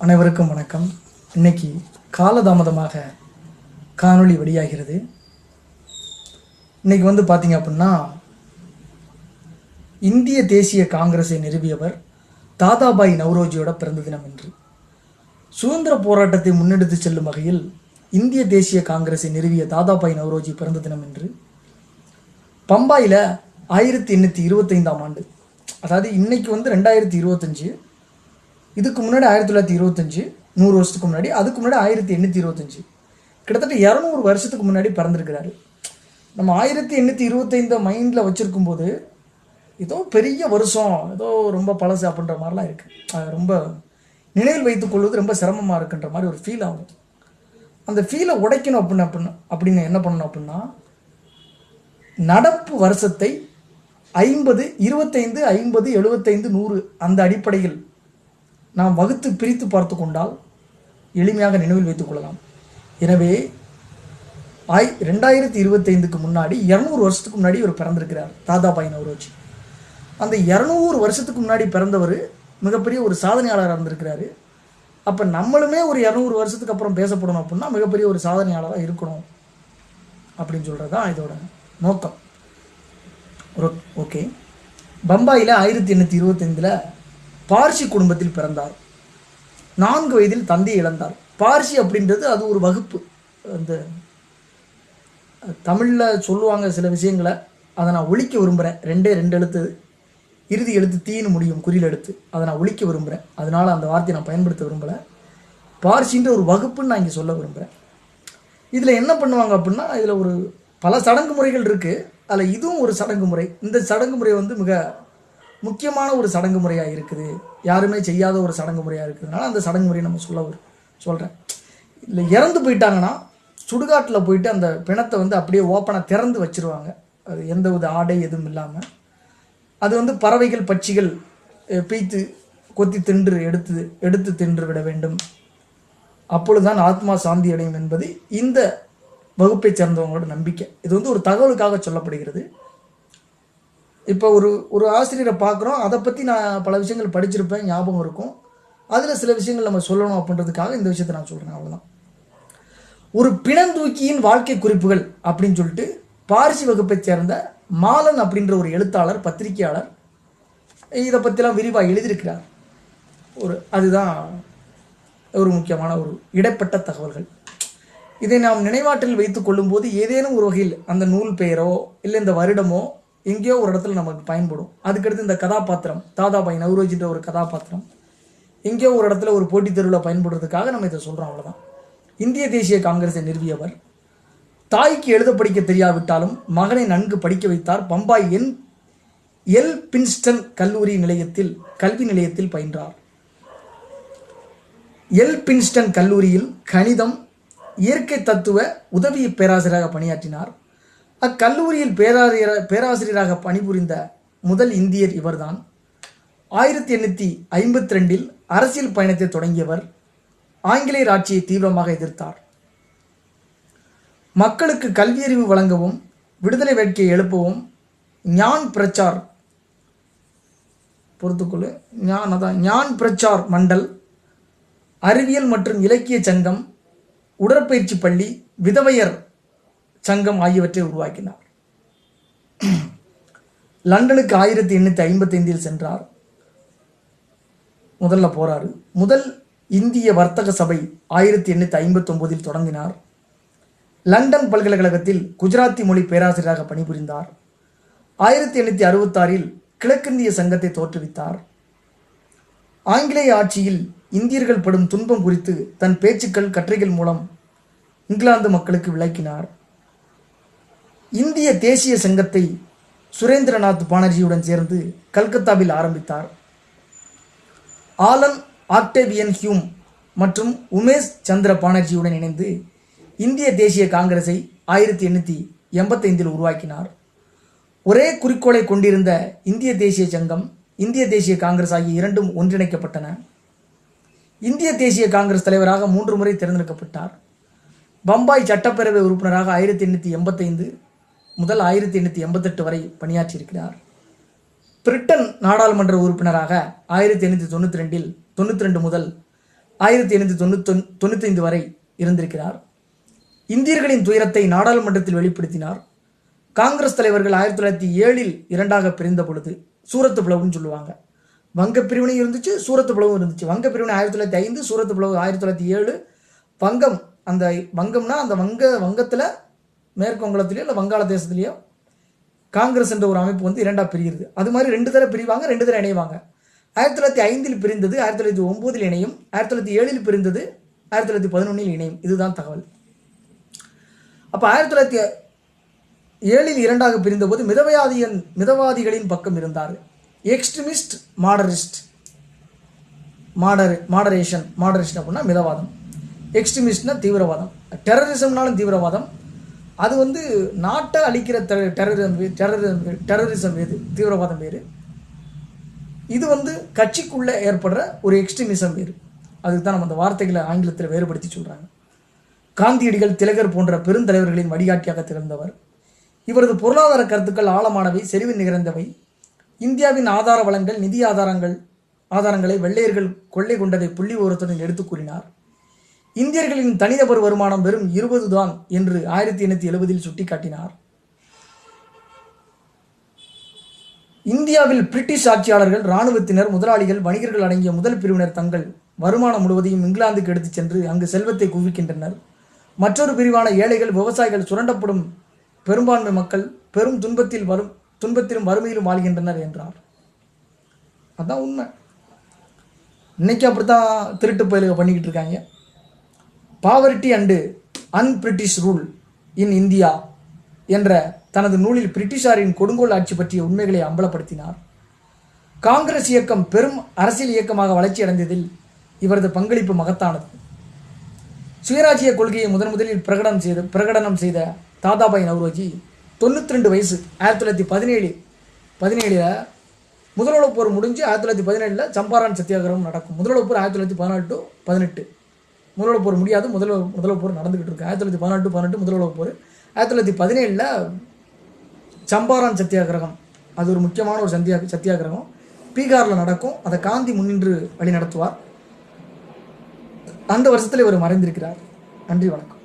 அனைவருக்கும் வணக்கம். இன்னைக்கு காலதாமதமாக காணொளி வெளியாகிறது. இன்னைக்கு வந்து பார்த்தீங்க அப்படின்னா இந்திய தேசிய காங்கிரஸை நிறுவியவர் தாதாபாய் நவ்ரோஜியோட பிறந்த தினம் என்று சுதந்திர போராட்டத்தை முன்னெடுத்து செல்லும் வகையில் இந்திய தேசிய காங்கிரஸை நிறுவிய தாதாபாய் நவ்ரோஜி பிறந்த தினம் என்று பம்பாயில் ஆயிரத்தி எண்ணூற்றி இருபத்தைந்தாம் ஆண்டு அதாவது இன்னைக்கு வந்து ரெண்டாயிரத்தி இருபத்தஞ்சு இதுக்கு முன்னாடி ஆயிரத்தி தொள்ளாயிரத்தி இருபத்தஞ்சு நூறு வருஷத்துக்கு முன்னாடி அதுக்கு முன்னாடி ஆயிரத்தி எண்ணூற்றி இருபத்தஞ்சு. கிட்டத்தட்ட இரநூறு வருஷத்துக்கு முன்னாடி பிறந்திருக்கிறாரு. நம்ம ஆயிரத்தி எண்ணூற்றி இருபத்தைந்த மைண்டில் வச்சுருக்கும் போது ஏதோ பெரிய வருஷம் ஏதோ ரொம்ப பழசு அப்படின்ற மாதிரிலாம் இருக்குது ரொம்ப நினைவில் வைத்துக் கொள்வது ரொம்ப சிரமமாக இருக்குன்ற மாதிரி ஒரு ஃபீல் ஆகும். அந்த ஃபீலை உடைக்கணும் அப்படின்னு அப்படின்னு அப்படின்னு என்ன பண்ணணும் அப்படின்னா நடப்பு வருஷத்தை ஐம்பது இருபத்தைந்து ஐம்பது எழுபத்தைந்து நூறு அந்த அடிப்படையில் நாம் வகுத்து பிரித்து பார்த்து கொண்டால் எளிமையாக நினைவில் வைத்துக் கொள்ளலாம். எனவே ஆய் ரெண்டாயிரத்தி இருபத்தைந்துக்கு முன்னாடி இரநூறு வருஷத்துக்கு முன்னாடி இவர் பிறந்திருக்கிறார் தாதாபாய் நவரோஜி. அந்த இரநூறு வருஷத்துக்கு முன்னாடி பிறந்தவர் மிகப்பெரிய ஒரு சாதனையாளராக இருந்திருக்கிறாரு. அப்போ நம்மளுமே ஒரு இரநூறு வருஷத்துக்கு அப்புறம் பேசப்படணும் அப்படின்னா மிகப்பெரிய ஒரு சாதனையாளராக இருக்கணும் அப்படின்னு சொல்கிறது தான் இதோட நோக்கம். ஒரு ஓகே பம்பாயில் ஆயிரத்தி எண்ணூற்றி இருபத்தைந்தில் பார்சி குடும்பத்தில் பிறந்தார். நான்கு வயதில் தந்தை இழந்தார். பார்சி அப்படின்றது அது ஒரு வகுப்பு. அந்த தமிழில் சொல்லுவாங்க சில விஷயங்களை. அதை நான் ஒழிக்க விரும்புகிறேன் ரெண்டே ரெண்டு எழுத்து. இறுதி எழுத்து தீன்னு முடியும் குறியில் எழுத்து. அதை நான் ஒழிக்க விரும்புகிறேன் அதனால் அந்த வார்த்தையை நான் பயன்படுத்த விரும்பலை. பார்சின்ற ஒரு வகுப்புன்னு நான் இங்கே சொல்ல விரும்புகிறேன் இதில் என்ன பண்ணுவாங்க அப்படின்னா இதில் ஒரு பல சடங்கு முறைகள் இருக்குது அதில் இதுவும் ஒரு சடங்கு முறை. இந்த சடங்கு முறை வந்து மிக முக்கியமான ஒரு சடங்கு முறையாக இருக்குது. யாருமே செய்யாத ஒரு சடங்கு முறையாக இருக்குதுனால அந்த சடங்கு முறையை நம்ம சொல்ல சொல்கிறேன் இல்லை இறந்து போயிட்டாங்கன்னா சுடுகாட்டில் போயிட்டு அந்த பிணத்தை வந்து அப்படியே ஓப்பனாக திறந்து வச்சிருவாங்க. அது எந்த வித ஆடை எதுவும் இல்லாமல் அது வந்து பறவைகள் பட்சிகள் பீய்த்து கொத்தி தின்று எடுத்து எடுத்து தின்று விட வேண்டும். அப்பொழுதுதான் ஆத்மா சாந்தி அடையும் என்பது இந்த வகுப்பைச் சேர்ந்தவங்களோட நம்பிக்கை. இது வந்து ஒரு தகவலுக்காக சொல்லப்படுகிறது. இப்போ ஒரு ஒரு ஆசிரியரை பார்க்குறோம் அதை பற்றி நான் பல விஷயங்கள் படிச்சிருப்பேன் ஞாபகம் இருக்கும். அதில் சில விஷயங்கள் நம்ம சொல்லணும் அப்படின்றதுக்காக இந்த விஷயத்தை நான் சொல்கிறேன் அவ்வளோதான் ஒரு பிணந்தூக்கியின் வாழ்க்கை குறிப்புகள் அப்படின்னு சொல்லிட்டு பாரிசி வகுப்பைச் சேர்ந்த மாலன் அப்படின்ற ஒரு எழுத்தாளர் பத்திரிகையாளர் இதை பற்றிலாம் விரிவாக எழுதியிருக்கிறார். ஒரு அதுதான் ஒரு முக்கியமான ஒரு இடைப்பட்ட தகவல்கள். இதை நாம் நினைவாற்றல் வைத்துக் கொள்ளும்போது ஏதேனும் ஒரு வகையில் அந்த நூல் பெயரோ இல்லை இந்த வருடமோ எங்கேயோ ஒரு இடத்துல நமக்கு பயன்படும். அதுக்கடுத்து இந்த கதாபாத்திரம் தாதாபாய் நவ்ரோஜின்ற ஒரு கதாபாத்திரம். எங்கேயோ ஒரு இடத்துல ஒரு போட்டித் தேர்வில் பயன்படுறதுக்காக நம்ம இதை சொல்கிறோம் அவ்வளோதான் இந்திய தேசிய காங்கிரஸை நிறுவியவர். தாய்க்கு எழுத படிக்க தெரியாவிட்டாலும் மகனை நன்கு படிக்க வைத்தார் பம்பாய் என் எல் பின்ஸ்டன் கல்லூரி நிலையத்தில் கல்வி நிலையத்தில் பயின்றார். எல் பின்ஸ்டன் கல்லூரியில் கணிதம் இயற்கை தத்துவ உதவி பேராசிரியராக பணியாற்றினார். அக்கல்லூரியில் பேராசிரியர் பேராசிரியராக பணிபுரிந்த முதல் இந்தியர் இவர்தான். ஆயிரத்தி எண்ணூற்றி ஐம்பத்தி ரெண்டில் அரசியல் பயணத்தை தொடங்கியவர் ஆங்கிலேயர் ஆட்சியை தீவிரமாக எதிர்த்தார். மக்களுக்கு கல்வியறிவு வழங்கவும் விடுதலை வேட்கையை எழுப்பவும் ஞான் பிரச்சார் பொறுத்துக்கொள்ளு ஞான் அதான் ஞான் பிரச்சார் மண்டல் அறிவியல் மற்றும் இலக்கிய சங்கம் உடற்பயிற்சி பள்ளி விதவையர் சங்கம் ஆகியவற்றை உருவாக்கினார். லண்டனுக்கு ஆயிரத்தி எண்ணூற்றி ஐம்பத்தைந்தில் சென்றார். முதல்ல போறாரு. முதல் இந்திய வர்த்தக சபை ஆயிரத்தி எண்ணூற்றி ஐம்பத்தொம்போதில் தொடங்கினார். லண்டன் பல்கலைக்கழகத்தில் குஜராத்தி மொழி பேராசிரியராக பணிபுரிந்தார். ஆயிரத்தி எண்ணூற்றி அறுபத்தாறில் கிழக்கிந்திய சங்கத்தை தோற்றுவித்தார். ஆங்கிலேய ஆட்சியில் இந்தியர்கள் படும் துன்பம் குறித்து தன் பேச்சுக்கள் கட்டுரைகள் மூலம் இங்கிலாந்து மக்களுக்கு விளக்கினார். இந்திய தேசிய சங்கத்தை சுரேந்திரநாத் பானர்ஜியுடன் சேர்ந்து கல்கத்தாவில் ஆரம்பித்தார். ஆலன் ஆக்டேவியன் ஹியூம் மற்றும் உமேஷ் சந்திர பானர்ஜியுடன் இணைந்து இந்திய தேசிய காங்கிரஸை ஆயிரத்தி எண்ணூற்றி எண்பத்தைந்தில் உருவாக்கினார். ஒரே குறிக்கோளை கொண்டிருந்த இந்திய தேசிய சங்கம் இந்திய தேசிய காங்கிரஸ் ஆகிய இரண்டும் ஒன்றிணைக்கப்பட்டன. இந்திய தேசிய காங்கிரஸ் தலைவராக மூன்று முறை தேர்ந்தெடுக்கப்பட்டார். பம்பாய் சட்டப்பேரவை உறுப்பினராக ஆயிரத்தி எண்ணூற்றி எண்பத்தைந்து முதல் ஆயிரத்தி எண்ணூற்றி எண்பத்தெட்டு வரை பணியாற்றியிருக்கிறார். பிரிட்டன் நாடாளுமன்ற உறுப்பினராக ஆயிரத்தி எண்ணூற்றி தொண்ணூற்றி ரெண்டில் தொண்ணூற்றி ரெண்டு முதல் ஆயிரத்தி எண்ணூற்றி தொண்ணூத்தொன் தொண்ணூத்தைந்து வரை இருந்திருக்கிறார். இந்தியர்களின் துயரத்தை நாடாளுமன்றத்தில் வெளிப்படுத்தினார். காங்கிரஸ் தலைவர்கள் ஆயிரத்தி தொள்ளாயிரத்தி ஏழில் இரண்டாக பிரிந்த பொழுது சூரத்து பிளவுன்னு சொல்லுவாங்க. வங்க பிரிவினை இருந்துச்சு சூரத்து பிளவும் இருந்துச்சு. வங்க பிரிவினை ஆயிரத்தி தொள்ளாயிரத்தி ஐந்து சூரத்து பிளவு ஆயிரத்தி தொள்ளாயிரத்தி ஏழு. வங்கம் அந்த வங்கம்னா அந்த வங்க வங்கத்தில் மேற்கு வங்கத்திலேயோ இல்லை வங்காளதேசத்துலேயோ காங்கிரஸ் என்ற ஒரு அமைப்பு வந்து இரண்டாக பிரிகிறது. அது மாதிரி ரெண்டு தடவை பிரிவாங்க ரெண்டு தர இணைவாங்க. ஆயிரத்தி தொள்ளாயிரத்தி ஐந்தில் பிரிந்தது ஆயிரத்தி தொள்ளாயிரத்தி ஒம்போதில் இணையும் ஆயிரத்தி தொள்ளாயிரத்தி ஏழில் பிரிந்தது ஆயிரத்தி தொள்ளாயிரத்தி பதினொன்றில் இணையும். இதுதான் தகவல். அப்போ ஆயிரத்தி தொள்ளாயிரத்தி ஏழில் இரண்டாக பிரிந்தபோது மிதவாதியன் மிதவாதிகளின் பக்கம் இருந்தார். எக்ஸ்ட்ரீமிஸ்ட் மாடரிஸ்ட் மாடர் மாடரேஷன் மாடரேஷன் அப்படின்னா மிதவாதம். எக்ஸ்ட்ரீமிஸ்ட்னா தீவிரவாதம். டெரரிசம்னாலும் தீவிரவாதம். அது வந்து நாட்டை அழிக்கிற டெரரிசம் டெரரிசம் டெரரிசம் வேறு தீவிரவாதம் வேறு. இது வந்து கட்சிக்குள்ளே ஏற்படுற ஒரு எக்ஸ்ட்ரீமிசம் வேறு. அதுக்கு தான் நம்ம அந்த வார்த்தைகளை ஆங்கிலத்தில் வேறுபடுத்தி சொல்கிறாங்க காந்தியடிகள் திலகர் போன்ற பெருந்தலைவர்களின் வழிகாட்டியாக திகழ்ந்தவர். இவரது பொருளாதார கருத்துக்கள் ஆழமானவை செறிவு நிகழ்ந்தவை இந்தியாவின் ஆதார வளங்கள் நிதி ஆதாரங்கள் ஆதாரங்களை வெள்ளையர்கள் கொள்ளை கொண்டதை புள்ளி ஓரத்துடன் எடுத்து கூறினார். இந்தியர்களின் தனிநபர் வருமானம் வெறும் இருபது தான் என்று ஆயிரத்தி எண்ணூற்றி எழுபதில் சுட்டிக்காட்டினார். இந்தியாவில் பிரிட்டிஷ் ஆட்சியாளர்கள் இராணுவத்தினர் முதலாளிகள் வணிகர்கள் அடங்கிய முதல் பிரிவினர் தங்கள் வருமானம் முழுவதையும் இங்கிலாந்துக்கு எடுத்துச் சென்று அங்கு செல்வத்தை குவிக்கின்றனர். மற்றொரு பிரிவான ஏழைகள் விவசாயிகள் சுரண்டப்படும் பெரும்பான்மை மக்கள் பெரும் துன்பத்தில் வரும் துன்பத்திலும் வறுமையிலும் வாழ்கின்றனர் என்றார். அதான் உண்மை. இன்னைக்கு அப்படித்தான் திருட்டு பயிலுக பண்ணிக்கிட்டு இருக்காங்க. Poverty and un-British rule in India என்ற தனது நூலில் பிரிட்டிஷாரின் கொடுங்கோல் ஆட்சி பற்றிய உண்மைகளை அம்பலப்படுத்தினார். காங்கிரஸ் இயக்கம் பெரும் அரசியல் இயக்கமாக வளர்ச்சி அடைந்ததில் இவரது பங்களிப்பு மகத்தானது. சுயராஜ்ய கொள்கையை முதன் முதலில் பிரகடனம் செய்த பிரகடனம் செய்த தாதாபாய் நவ்ரோஜி தொண்ணூற்றி ரெண்டு வயசு ஆயிரத்தி தொள்ளாயிரத்தி பதினேழு பதினேழில் முதலுலகப் போர் முடிஞ்சு ஆயிரத்தி தொள்ளாயிரத்தி பதினேழில் சம்பாரான் சத்தியாகிரகம் நடக்கும். முதலுலகப் போர் ஆயிரத்தி தொள்ளாயிரத்தி பதினாலு டு பதினெட்டு. முதலுலகப் போர் முடியாது. முதல் முதல்வர் போர் நடந்துகிட்டு இருக்கு. ஆயிரத்தி தொள்ளாயிரத்தி பதினெட்டு பதினெட்டு முதலுலகப் போர். ஆயிரத்தி தொள்ளாயிரத்தி பதினேழில் சம்பாரான் சத்தியாகிரகம். அது ஒரு முக்கியமான ஒரு சந்தியா சத்தியாகிரகம். பீகாரில் நடக்கும். அதை காந்தி முன்னின்று வழி நடத்துவார் அந்த வருஷத்தில் இவர் மறைந்திருக்கிறார். நன்றி வணக்கம்.